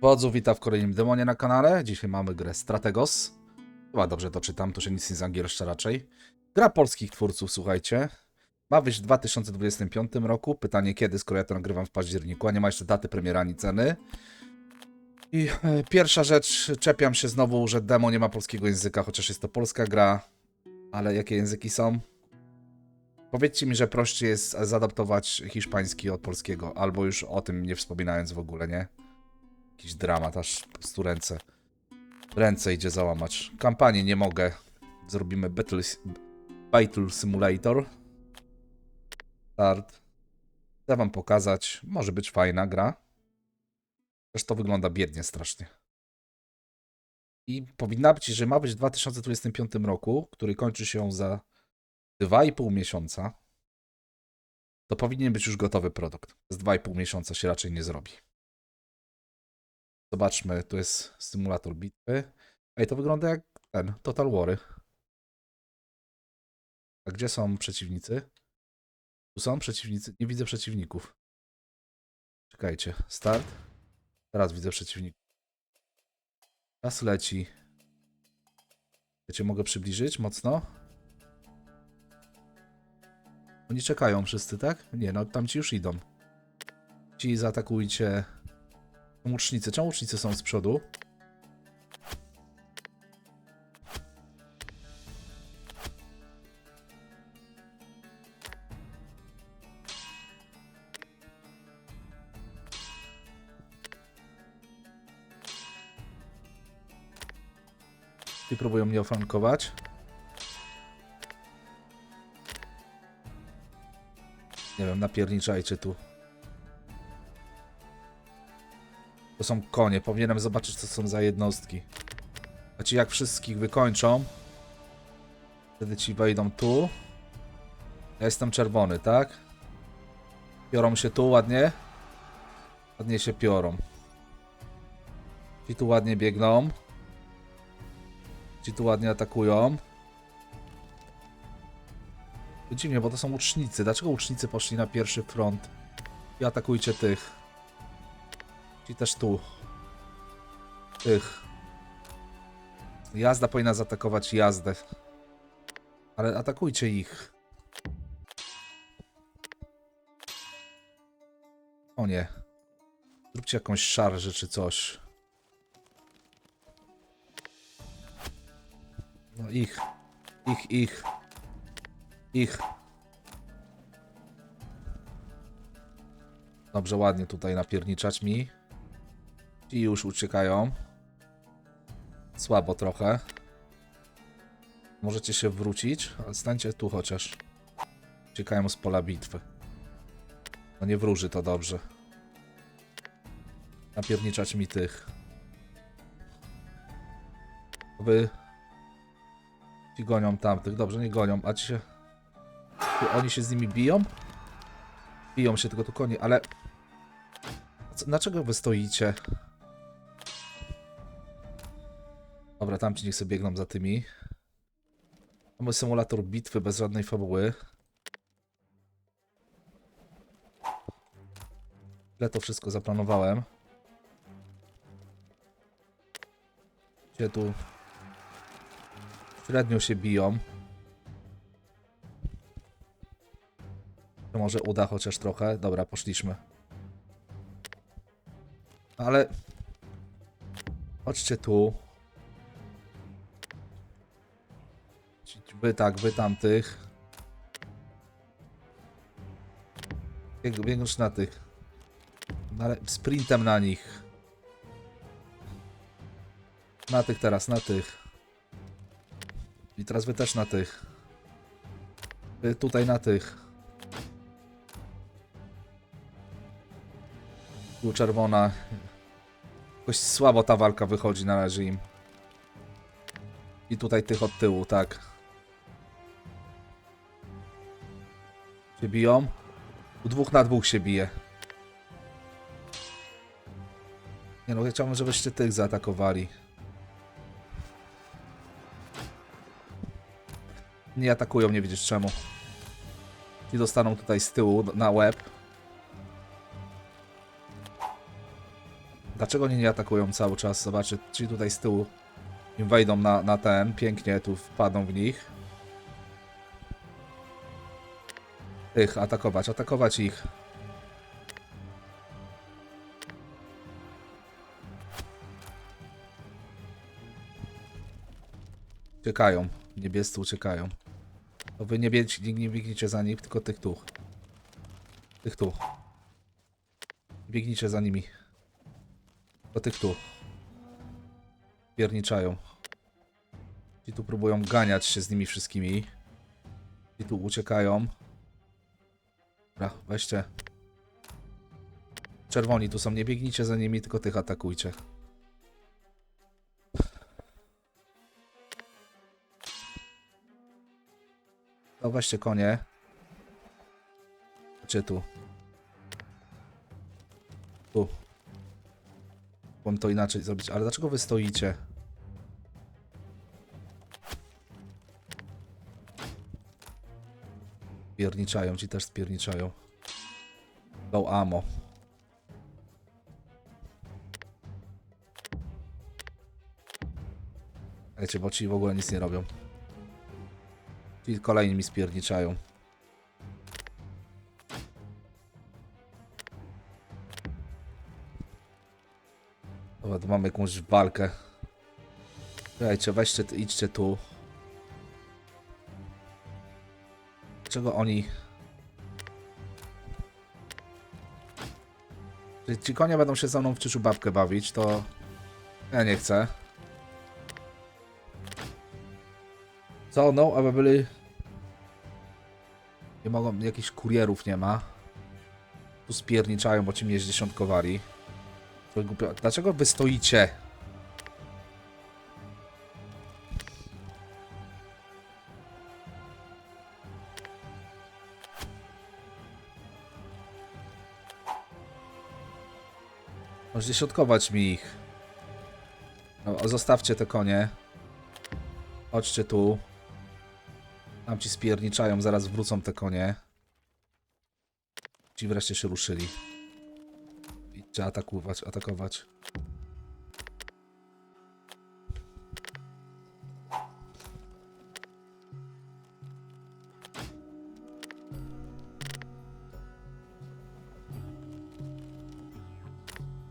Wodzu, witam w kolejnym demonie na kanale. Dzisiaj mamy grę Strategos. Chyba dobrze to czytam, to się nic nie zangielszcza raczej. Gra polskich twórców, słuchajcie. Ma wyjść w 2025 roku. Pytanie kiedy, skoro ja to nagrywam w październiku, a nie ma jeszcze daty premiera ani ceny. I e, pierwsza rzecz, czepiam się znowu, że demo nie ma polskiego języka, chociaż jest to polska gra. Ale jakie języki są? Powiedzcie mi, że prościej jest zaadaptować hiszpański od polskiego, albo już o tym nie wspominając w ogóle, nie? Jakiś dramat, aż po prostu ręce. Ręce idzie załamać. Kampanii nie mogę. Zrobimy Battle, Battle Simulator. Start. Chcę wam pokazać. Może być fajna gra. Też to wygląda biednie strasznie. I powinna być, że ma być w 2025 roku, który kończy się za 2,5 miesiąca. To powinien być już gotowy produkt. Z 2,5 miesiąca się raczej nie zrobi. Zobaczmy, tu jest symulator bitwy. Ej, to wygląda jak ten, Total Wary. A gdzie są przeciwnicy? Tu są przeciwnicy? Nie widzę przeciwników. Czekajcie, start. Teraz widzę przeciwników. Czas leci. Wiecie, mogę przybliżyć mocno? Oni czekają wszyscy, tak? Nie, no tam ci już idą. Ci zaatakujcie Łucznicy. Czemu łucznicy są z przodu? I próbują mnie oflankować. Nie wiem, napierniczajcie tu. To są konie. Powinienem zobaczyć, co są za jednostki. A ci jak wszystkich wykończą, wtedy ci wejdą tu. Ja jestem czerwony, tak? Piorą się tu ładnie. Ładnie się piorą. Ci tu ładnie biegną. Ci tu ładnie atakują. Dziwnie, bo to są łucznicy. Dlaczego łucznicy poszli na pierwszy front? I atakujcie tych. I też tu. Tych. Jazda powinna zaatakować jazdę. Ale atakujcie ich. O nie. Zróbcie jakąś szarżę czy coś. No ich. Ich, ich. Ich. Dobrze, ładnie tutaj napierniczać mi. I już uciekają. Słabo trochę. Możecie się wrócić, ale stańcie tu chociaż. Uciekają z pola bitwy. No nie wróży to dobrze. Napierniczać mi tych. Wy... Ci gonią tamtych. Dobrze, nie gonią, a ci się... Ty, oni się z nimi biją? Biją się tylko tu konie, ale... Dlaczego wy stoicie? Dobra, tamci niech sobie biegną za tymi. Mamy symulator bitwy bez żadnej fabuły. Ile to wszystko zaplanowałem. Gdzie tu średnio się biją. To może uda chociaż trochę. Dobra, poszliśmy. Ale... Chodźcie tu. Wy tak, wy tamtych. Bieg, na tych. Ale sprintem na nich. Na tych teraz, na tych. I teraz wy też na tych. Wy tutaj na tych. Tu czerwona. Jakoś słabo ta walka wychodzi, należy im. I tutaj tych od tyłu, tak. Się biją. Tu dwóch na dwóch się bije. Nie no, chciałbym, żebyście tych zaatakowali. Nie atakują, nie widzisz czemu. I dostaną tutaj z tyłu na łeb. Dlaczego oni nie atakują cały czas? Zobaczcie, ci tutaj z tyłu im wejdą na, na ten, pięknie tu wpadną w nich. Tych, atakować, atakować ich. Uciekają, niebiescy uciekają. To wy nie, bieg, nie, nie biegnijcie za nich, tylko tych tu. Tych tu. Biegnijcie za nimi. Do tych tu. Pierniczają. Ci tu próbują ganiać się z nimi wszystkimi. Ci tu uciekają. Dobra, weźcie. Czerwoni tu są, nie biegnijcie za nimi, tylko tych atakujcie. No weźcie konie. Chodźcie tu. Tu. Mogłem to inaczej zrobić, ale dlaczego wy stoicie? Spierniczają, ci też spierniczają. Low ammo. Wiecie, bo ci w ogóle nic nie robią. Ci kolejni mi spierniczają. Dobra, tu mamy jakąś walkę. Słuchajcie, weźcie, idźcie tu. Dlaczego oni... Czy ci konie będą się ze mną w czyszu babkę bawić, to... Ja nie chcę. Co, no, aby byli... Nie mogą, jakichś kurierów nie ma. Tu spierniczają, bo ci mnie głupio. Dlaczego wy stoicie? Możecie środkować mi ich. No, zostawcie te konie. Chodźcie tu. Tam ci spierniczają, zaraz wrócą te konie. Ci wreszcie się ruszyli. Idźcie atakować, atakować.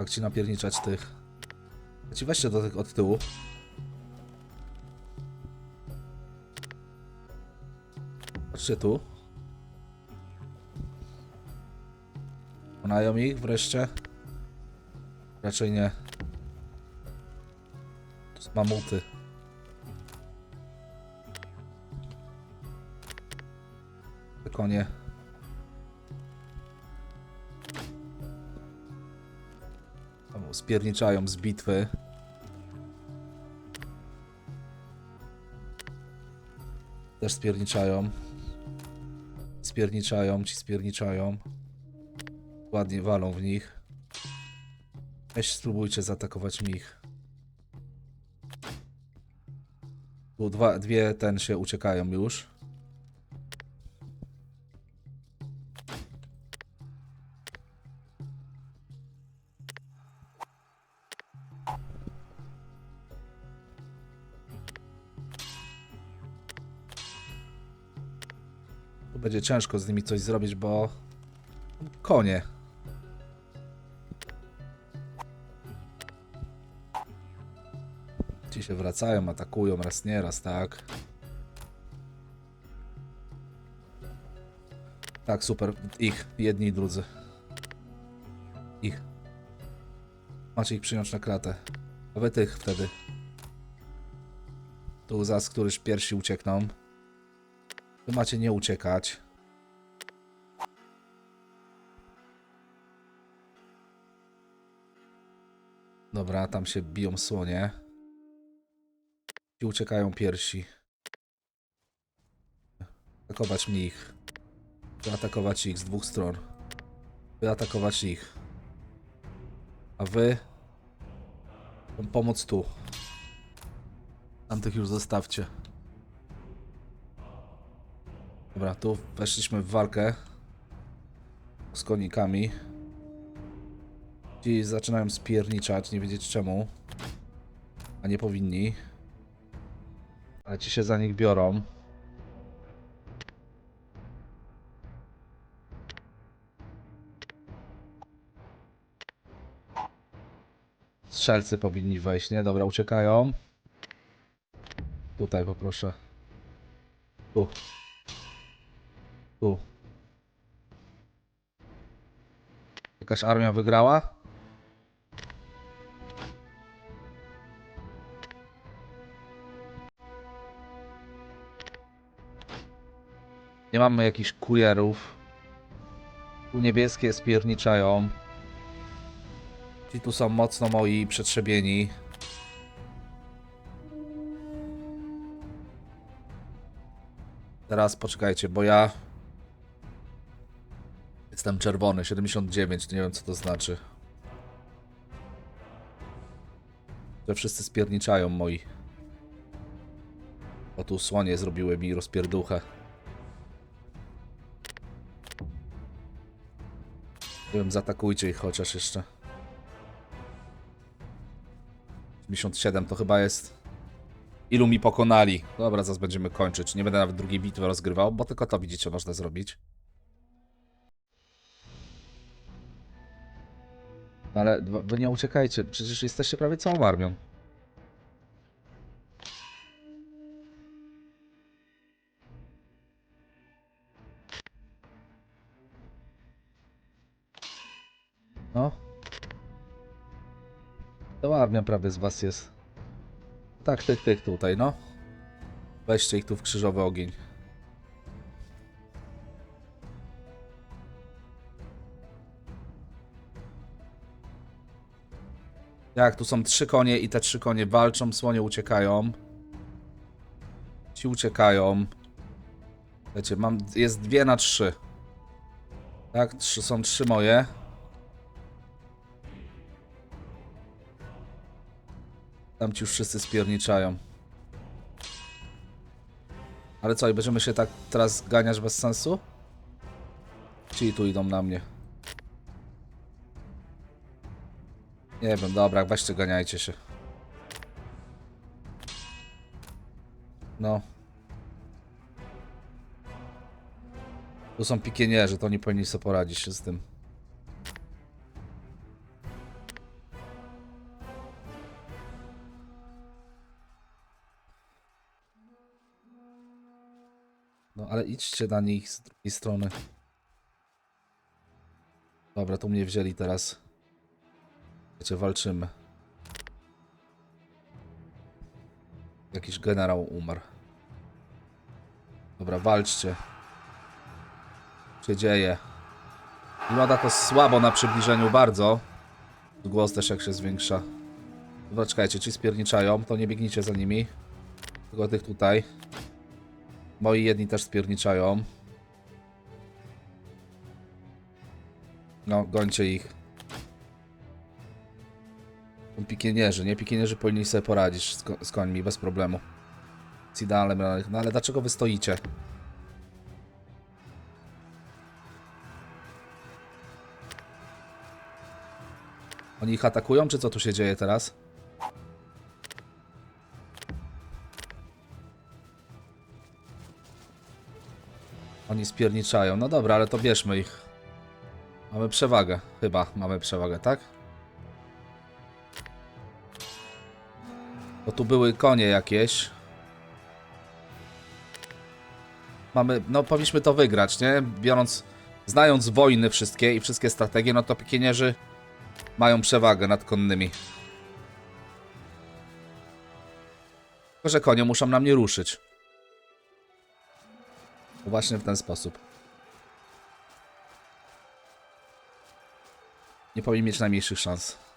Jak ci napierniczać tych? Ja ci weźcie do tych od tyłu. Patrzcie tu. Pokonają ich wreszcie? Raczej nie. To są mamuty. Te konie. Spierniczają z bitwy. Też spierniczają. Spierniczają, ci spierniczają. Ładnie walą w nich. Weź spróbujcie zaatakować mi ich. Tu dwa, dwie ten się uciekają już. Będzie ciężko z nimi coś zrobić, bo konie. Ci się wracają, atakują raz nie, raz tak. Tak, super. Ich, jedni i drudzy. Ich. Macie ich przyjąć na klatę. A wy tych wtedy. Tu zaraz któryś pierwsi uciekną. Wy macie nie uciekać. Dobra, tam się biją słonie. I uciekają piersi. Atakować mnie ich. Zaatakować ich z dwóch stron. Wyatakować ich. A wy... Pomóc tu. Tamtych już zostawcie. Dobra, tu weszliśmy w walkę z konikami. Ci zaczynają spierniczać, nie wiedzieć czemu. A nie powinni. Ale ci się za nich biorą. Strzelcy powinni wejść, nie? Dobra, uciekają. Tutaj poproszę. Tu. Tu. Jakaś armia wygrała? Nie mamy jakichś kurierów. Tu niebieskie spierniczają. Ci tu są mocno moi przetrzebieni. Teraz poczekajcie, bo ja jestem czerwony, 79, to nie wiem co to znaczy. Że wszyscy spierniczają moi. O tu słonie zrobiły mi rozpierduchę. Nie wiem, zaatakujcie ich chociaż jeszcze. 77 to chyba jest. Ilu mi pokonali? Dobra, zaraz będziemy kończyć. Nie będę nawet drugiej bitwy rozgrywał, bo tylko to widzicie można zrobić. Ale wy nie uciekajcie, przecież jesteście prawie całą armią. No. To armia prawie z was jest. Tak, tych, tych tutaj, no. Weźcie ich tu w krzyżowy ogień. Jak, tu są trzy konie i te trzy konie walczą, słonie uciekają. Ci uciekają. Wiecie, mam, jest dwie na trzy. Tak, trzy, są trzy moje. Tam ci już wszyscy spierniczają. Ale co, i będziemy się tak teraz ganiać bez sensu? Ci tu idą na mnie. Nie wiem, dobra, weźcie ganiajcie się. No. Tu są pikienierzy, to nie powinni sobie poradzić się z tym. No ale idźcie na nich z drugiej strony. Dobra, tu mnie wzięli teraz. Wiecie, walczymy. Jakiś generał umarł. Dobra, walczcie. Co się dzieje? Wygląda to słabo na przybliżeniu, bardzo. Głos też jak się zwiększa. Dobra, czekajcie, ci spierniczają, to nie biegnijcie za nimi. Tylko tych tutaj. Moi jedni też spierniczają. No, gońcie ich. Są pikienierzy, nie? Pikienierzy powinni sobie poradzić z, ko z końmi bez problemu. Z idealnym, no ale dlaczego wy stoicie? Oni ich atakują, czy co tu się dzieje teraz? Oni spierniczają. No dobra, ale to bierzmy ich. Mamy przewagę. Chyba mamy przewagę, tak? Bo tu były konie jakieś. Mamy, no powinniśmy to wygrać, nie? Biorąc, znając wojny wszystkie i wszystkie strategie, no to pikienierzy mają przewagę nad konnymi. Tylko, że konie muszą na mnie ruszyć. Właśnie w ten sposób. Nie powinien mieć najmniejszych szans.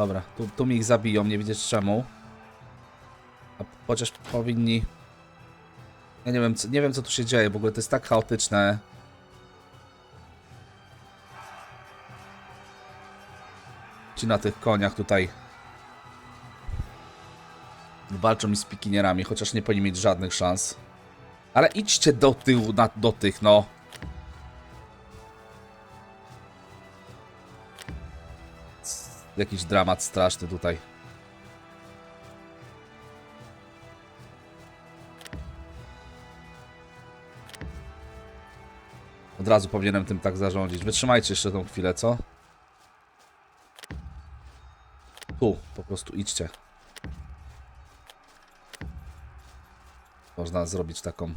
Dobra, tu, tu mi ich zabiją, nie wiedzieć czemu. A chociaż powinni... Ja nie wiem, co, nie wiem co tu się dzieje, w ogóle to jest tak chaotyczne. Ci na tych koniach tutaj walczą mi z pikinierami, chociaż nie powinni mieć żadnych szans. Ale idźcie do tyłu, na, do tych, no. Jakiś dramat straszny tutaj. Od razu powinienem tym tak zarządzić. Wytrzymajcie jeszcze tą chwilę, co? Tu, po prostu idźcie. Można zrobić taką.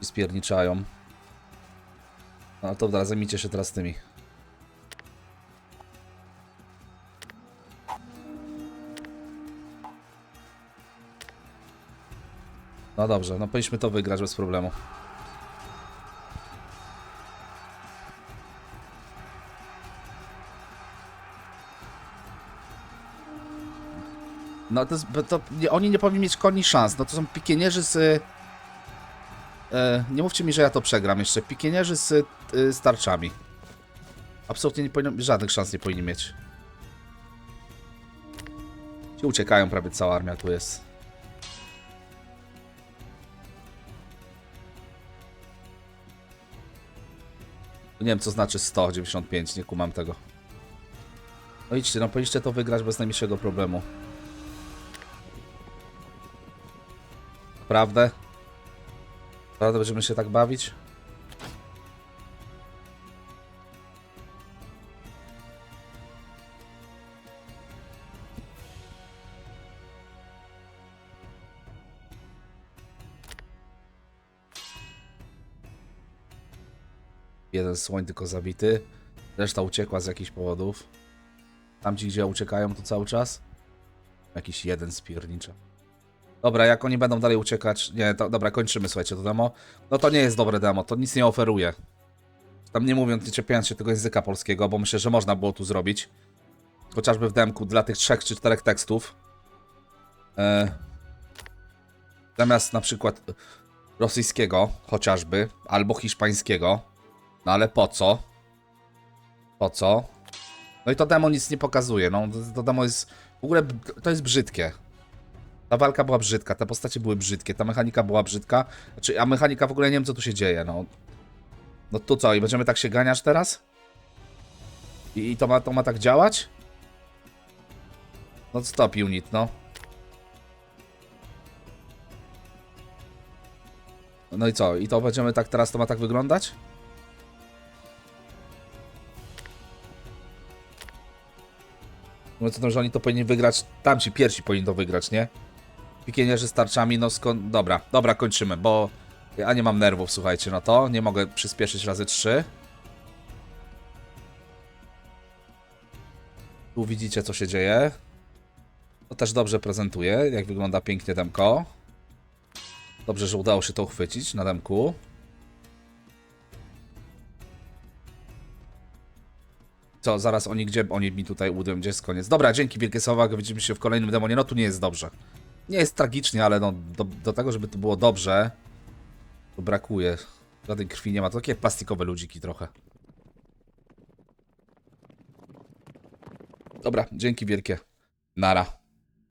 I spierniczają. No to dobra, zajmijcie się teraz tymi. No dobrze, no powinniśmy to wygrać bez problemu. No to, to nie, oni nie powinni mieć koni szans. No to są pikienierzy z... E, nie mówcie mi, że ja to przegram jeszcze. Pikienierzy z, z tarczami. Absolutnie nie powinno, żadnych szans nie powinni mieć. Ci uciekają, prawie cała armia tu jest. Nie wiem, co znaczy 195, nie kumam tego. No idźcie, no powinniście to wygrać bez najmniejszego problemu. Naprawdę? Naprawdę będziemy się tak bawić? Jeden słoń tylko zabity. Reszta uciekła z jakichś powodów. Tamci, gdzie uciekają, to cały czas? Jakiś jeden spiernicza. Dobra, jak oni będą dalej uciekać... Nie, to, dobra, kończymy, słuchajcie, to demo. No to nie jest dobre demo, to nic nie oferuje. Tam nie mówiąc, nie czepiając się tego języka polskiego, bo myślę, że można było tu zrobić. Chociażby w demku dla tych trzech czy czterech tekstów. E... Zamiast na przykład rosyjskiego, chociażby, albo hiszpańskiego. No ale po co? Po co? No i to demo nic nie pokazuje, no to- demo jest... W ogóle to jest brzydkie. Ta walka była brzydka, te postacie były brzydkie, ta mechanika była brzydka. Znaczy, a mechanika w ogóle nie wiem, co tu się dzieje, no. No to co, i będziemy tak się ganiać teraz? I, i to, ma, to ma tak działać? No stop unit, no. No i co, i to będziemy tak, teraz to ma tak wyglądać? No co to, że oni to powinni wygrać, tamci pierwsi powinni to wygrać, nie? Pikienierzy z tarczami, no skąd... Dobra, dobra, kończymy, bo ja nie mam nerwów, słuchajcie, no to nie mogę przyspieszyć razy trzy. Tu widzicie, co się dzieje. To też dobrze prezentuje, jak wygląda pięknie demko. Dobrze, że udało się to uchwycić na demku. Co, zaraz oni gdzie? Oni mi tutaj udą, gdzie jest koniec. Dobra, dzięki wielkie słowa, widzimy się w kolejnym demonie. No tu nie jest dobrze. Nie jest tragicznie, ale no do, do tego, żeby to było dobrze, to brakuje. Żadnej krwi nie ma, to takie plastikowe ludziki trochę. Dobra, dzięki wielkie. Nara.